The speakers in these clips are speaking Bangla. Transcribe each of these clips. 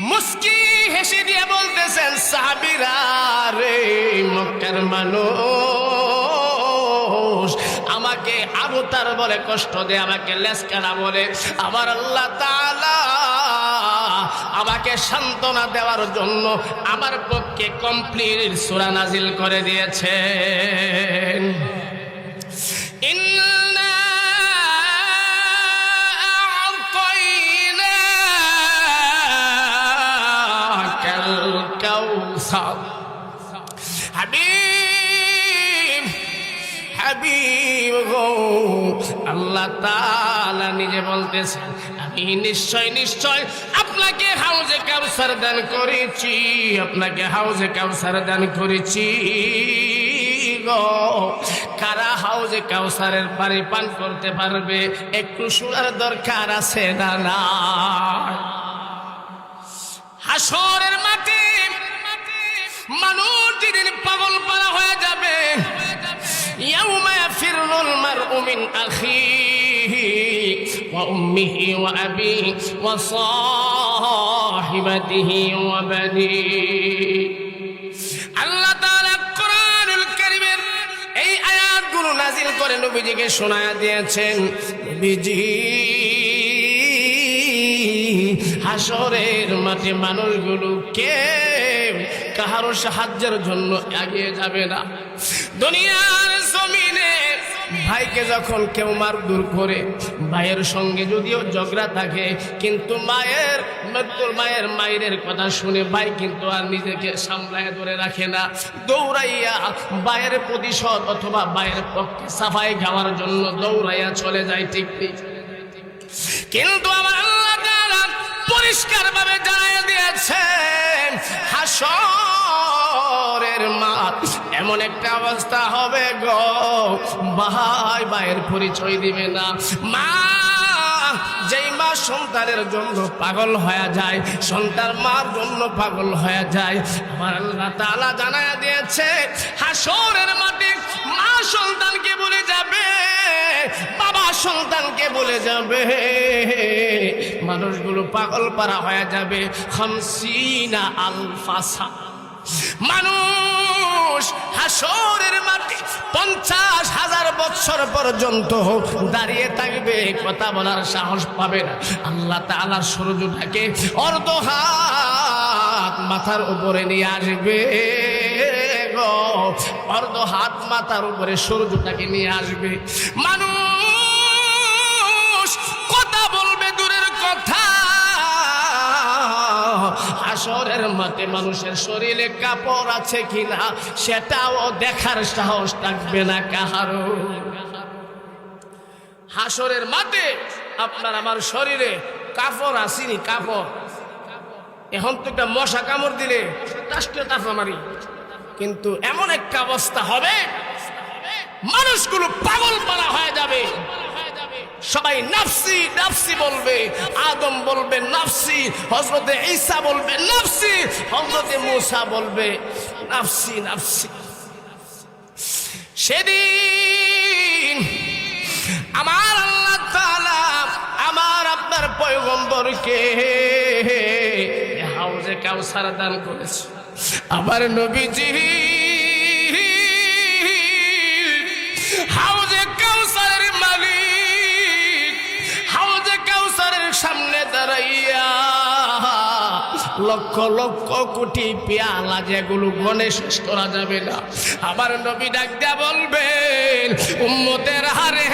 মুসকি হেসে দিয়ে বলতেছেন, সাহাবিরা রে মক্কার মানুষ, আমাকে আবু তার বলে কষ্ট দে, আমাকে লেসকানা বলে। আমার আল্লাহ তালা আমাকে সান্ত্বনা দেওয়ার জন্য আমার পক্ষে কমপ্লিট সুরা নাজিল করে দিয়েছেন। ইন আল্লাহ তাআলা নিজে বলতেছেন, আমি নিশ্চয় নিশ্চয় আপনাকে হাউজে কাউসার দান করেছি, আপনাকে হাউজে কাউসার দান করেছি কারা হাউজে কাউসারের পানি পান করতে পারবে, একটু শোনার দরকার আছে না হাসরের মাটি, মানুষ যেদিন পাগল পারা হয়ে যাবে কোরআনুল কারীমের এই আয়াতগুলো নাজিল করে নবীজিকে দিয়েছেন। নবীজি হাসরের মাঠে মানুষগুলো কে? কাহারও সাহায্যের জন্য এগিয়ে যাবে না। দুনিয়ার জমিনে ভাইকে যখন কেউ মার দূর করে ভাইয়ের সঙ্গে যদিও ঝগড়া থাকে, কিন্তু মায়ের মৃত্যুর মায়ের মায়ের কথা শুনে ভাই কিন্তু আর নিজেকে সামলায় ধরে রাখে না। দৌড়াইয়া ভাইয়ের প্রতিশোধ অথবা ভাইয়ের পক্ষে সাফাই খাওয়ার জন্য দৌড়াইয়া চলে যায় ঠিক কিন্তু আমার পরিষ্কার ভাবে জানিয়ে দিয়েছেন মাঠ এমন একটা অবস্থা হবে গো। ভাই ভাইয়ের পরিচয় দিবে না। মা, যেই মা সন্তানের জন্য পাগল হয়ে যায়, সন্তান মার জন্য পাগল হয়ে যায়, আমার আল্লাহ তাআলা জানায়া দিয়েছে হাসরের মাঠে মা সন্তানকে বলে যাবে, বাবা সন্তানকে বলে যাবে। মানুষগুলো পাগল পারা হয়ে যাবে। হামসিনা আলফাসা। মানুষ হাসরের মাঠে পঞ্চাশ হাজার বছর পর্যন্ত দাঁড়িয়ে থাকবে, কথা বলার সাহস পাবে না। আল্লাহ তালার সূর্যটাকে অর্ধ হাত মাথার উপরে নিয়ে আসবে অর্ধ হাত মাথার উপরে সূর্যটাকে নিয়ে আসবে। মানুষ হাসরের মাঠে মানুষের শরীরে কাপড় আছে কিনা, সেটাও দেখার সাহস থাকবে না কাহারও হাসরের মাঠে আপনার আমার শরীরে কাপড় আসেনি, কাপড়। এখন তো একটা মশা কামড় দিলে মারি কিন্তু এমন একটা অবস্থা হবে, মানুষগুলো পাগল পালা হয়ে যাবে। সবাই নাফসি নাফসি বলবে। আদম বলবে নাফসি হজরতে ঈসা বলবে নাফসি হজরতে মুসা বলবে নাফসি নাফসি। সেদিন আমার আল্লাহ তাআলা আমার আপনার পয়গম্বরকে হাউজে কাউসার দান করেছে। আমার নবীজি লক্ষ লক্ষ কোটি পেয়ালা যেগুলো গণে শেষ করা যাবে না। আমার নবী ডাক বলবেন, উম্মতের হারে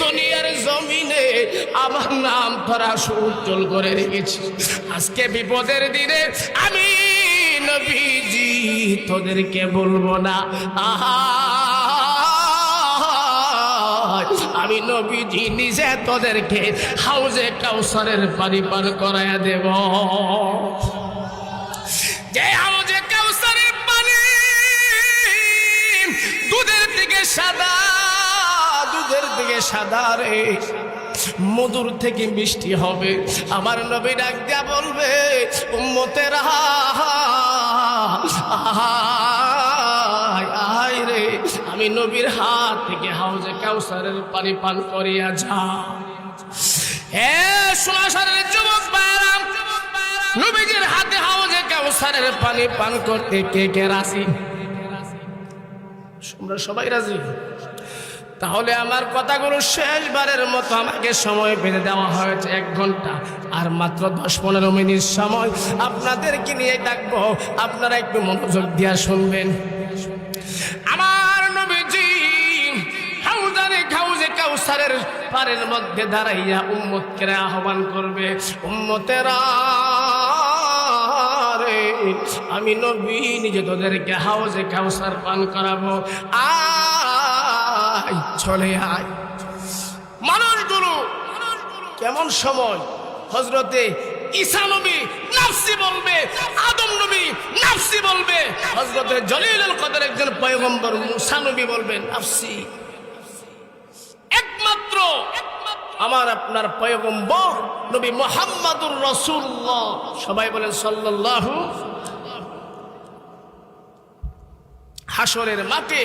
দুনিয়ার জমিনে আমার নাম ধরা সুজ্জ্বল করে রেখেছি। আজকে বিপদের দিনে আমি নবীজি তোদেরকে বলব না। আহা আমি নবীজি নিজে তোদেরকে হাউজে কাউসারের পানি পান করাইয়া দেব। যে হাউজে কাউসারের পানি দুধের দিকে সাদা, দুধের দিকে সাদা রে। মধুর থেকে মিষ্টি হবে, আমার নবী ডাক দিয়া বলবে, উম্মতের আহায় রে আমি নবীর হাত থেকে হাউজে কাউসারের পানি পান করিয়া যা হে সোনাসারের যুবক ভাইরা কাউসারের পানি পান করতে কে কে রাজি? আমরা সবাই রাজি? তাহলে আমার কথাগুলো শেষবারের মতো আমাকে সময় বেঁধে দেওয়া হয়েছে এক ঘণ্টা, আর মাত্র দশ পনেরো মিনিট সময়। আপনাদেরকে নিয়ে ডাকবো, আপনারা একটু মনোযোগ দিয়া শুনবেন। কাউসারের পারের মধ্যে দাঁড়াইয়া উম্মতকে আহ্বান করবে, উম্মতেরা আমি নবী, নিজে তোদেরকে হাউজে কাউসার পান করাবো। আয়, চলে আয়। মানুষ মানুষগুলো কেমন সময়? হজরতে ঈসা নবী নাফসি বলবে, আদম নবী নাফসি বলবে হজরতে জলিলুল কদর একজন পয়গম্বর মুসা নবী বলবেন নাফসি একমাত্র আমার আপনার পয়গম্বর নবী মোহাম্মদুর রসুল্লাহ সবাই বলেন সাল্লাল্লাহু। হাসরের মাঠে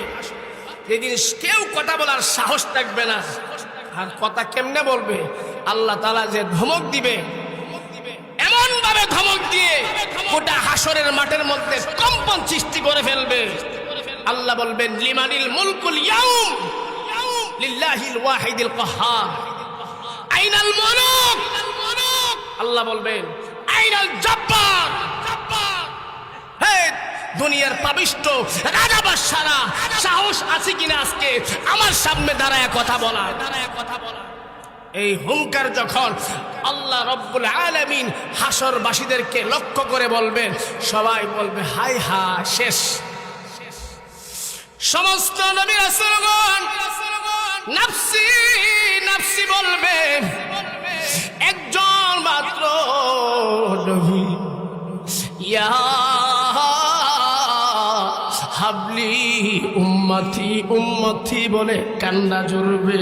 যেদিন কেউ কথা বলার সাহস থাকবে না। আর কথা কেমনে বলবে? আল্লাহ তালা যে ধমক দিবে এমন ভাবে ধমক দিয়ে গোটা হাসরের মাঠের মধ্যে কম্পন সৃষ্টি করে ফেলবে। আল্লাহ বলবেন, লিমানিল মুলকুল ইয়াউম লিল্লাহিল ওয়াহিদিল কাহ্হার আইনাল মনক আল্লাহ বলবেন, আইনাল জব্বার। দুনিয়ার পাবিষ্ট রাজা বাদশারা, সাহস আছে কিনা আজকে? আমার সামনে দাঁড়ায় কথা বলা। দাঁড়ায় কথা বলা এই হুঙ্কার যখন আল্লাহ রব্বুল আলামিন হাসরবাসীদেরকে লক্ষ্য করে বলবেন, সবাই বলবে হাই হা, শেষ। সমস্ত নবী রাসূলগণ, নাফসি বলবে একজন মাত্র ইয়া হাবলি উম্মতি উম্মতি বলে কান্না জুড়বে।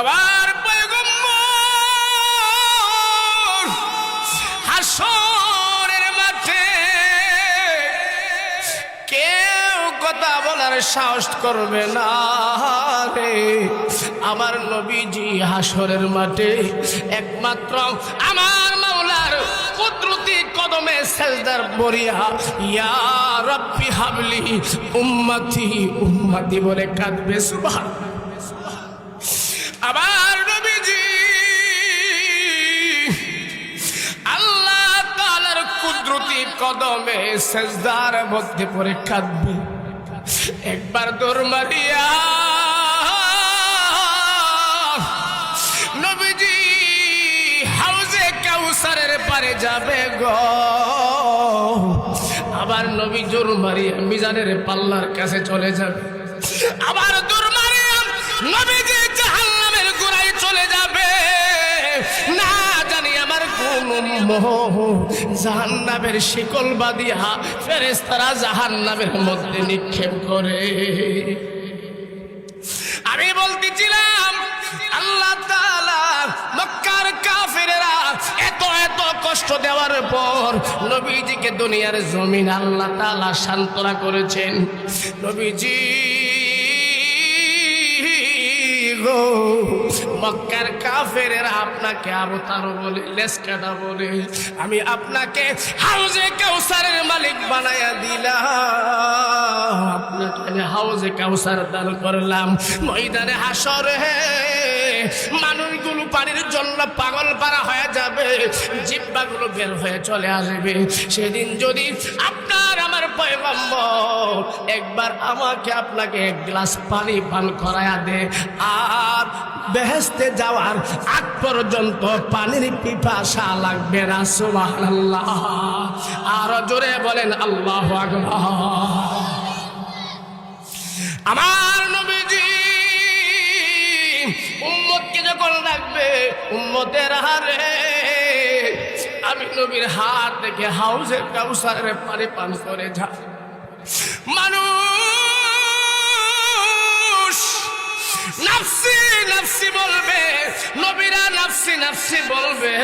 আবার কথা বলার সাহস করবে না আমার নবীজি হাসরের মাঠে একমাত্র আমার মাওলার কুদরতি কদমে সেজদার বরিয়া, ইয়া রব্বি হাবলি উম্মতি উম্মতি বলে কাঁদবে সুবহান আবার নবীজি আল্লাহ তাআলার কুদরতি কদমে সেজদার মধ্যে পড়ে কাঁদবে। একবার দৌড় মারিয়া। নবীজি, হাউজে কাউসারের পারে যাবে গ। আবার নবী জোর মারিয়া মিজানের পাল্লার কাছে চলে যাবে। আবার দোর মারিয়া শিকল বাদিয়া মধ্যে নিক্ষেপ করে। আমি বলতেছিলাম, আল্লাহ এত এত কষ্ট দেওয়ার পর নবীজিকে দুনিয়ার জমিন আল্লাহ তাআলা সান্ত্বনা করেছেন। নবীজি মক্কার কাফেরেরা আপনাকে আবতার বলে লেস কাটা বলে, আমি আপনাকে হাউজে কাউসারের মালিক বানায়া দিলাম। আপনাকে হাউজে কাউসার দান করলাম। ময়দানে হাসর হে, মানুষগুলো পানির জন্য পাগল পারা হয়ে যাবে, জিব্বাগুলো বের হয়ে চলে আসবে। সেদিন যদি আপনার একবার আমাকে আপনাকে এক গ্লাস পানি পান করায়া দে। আর বেহেস্তে যাওয়ার আগ পর্যন্ত পানির পিপাসা লাগবে না, সুবহানাল্লাহ। আর জোরে বলেন, আল্লাহ আমার নবীজি, উম্মতকে যখন রাখবে উম্মতের হারে আমি নবীর হাত দেখে হাউসের কাউসারে পানি পান করে যা মানুষ নাফসি নাফসি বলবে, নবীরা নাফসি নাফসি বলবে।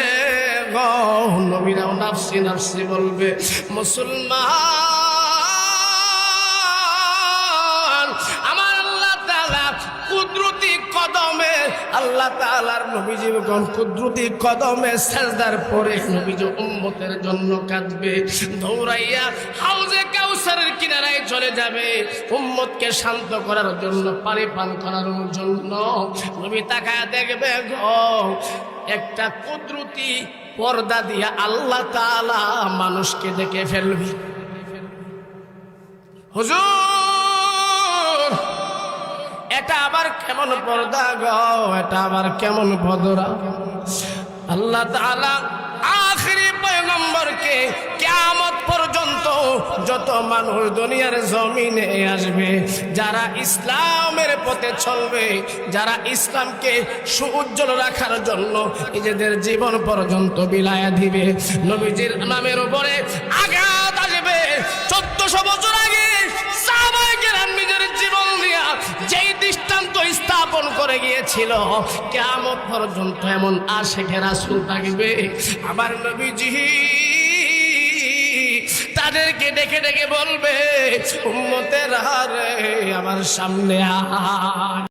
গো, নবীরাও নাফসি নাফসি বলবে। মুসলমান আল্লাহ তাআলার নবীজি কদমে সেজদার পরে নবীজি উম্মতের জন্য কাঁদবে, দৌড়াইয়া হাউজে কাউসারের কিনারায় চলে যাবে। উম্মতকে শান্ত করার জন্য পানি পান করার জন্য নবী দেখবে, গো, একটা কুদরতি পর্দা দিয়া আল্লাহ তাআলা মানুষকে দেখে ফেলবে। হুজুর! এটা আবার কেমন পর্দা গো? এটা আবার কেমন ভদরা আল্লাহ তাআলা আখরি পয়গম্বরকে কিয়ামত পর্যন্ত যত মানুষ দুনিয়ার জমিনে আসবে, যারা ইসলামের পথে চলবে, যারা ইসলামকে সুউজ্জ্বল রাখার জন্য নিজেদের জীবন পর্যন্ত বিলায়া দিবে, নবীজির নামের উপরে আঘাত করে গিয়েছিল কেমন পর্যন্ত এমন আশেখে রাসুল থাকবে। আমার নবীজি তাদেরকে ডেকে ডেকে বলবে, উম্মতের হারে আমার সামনে আয়।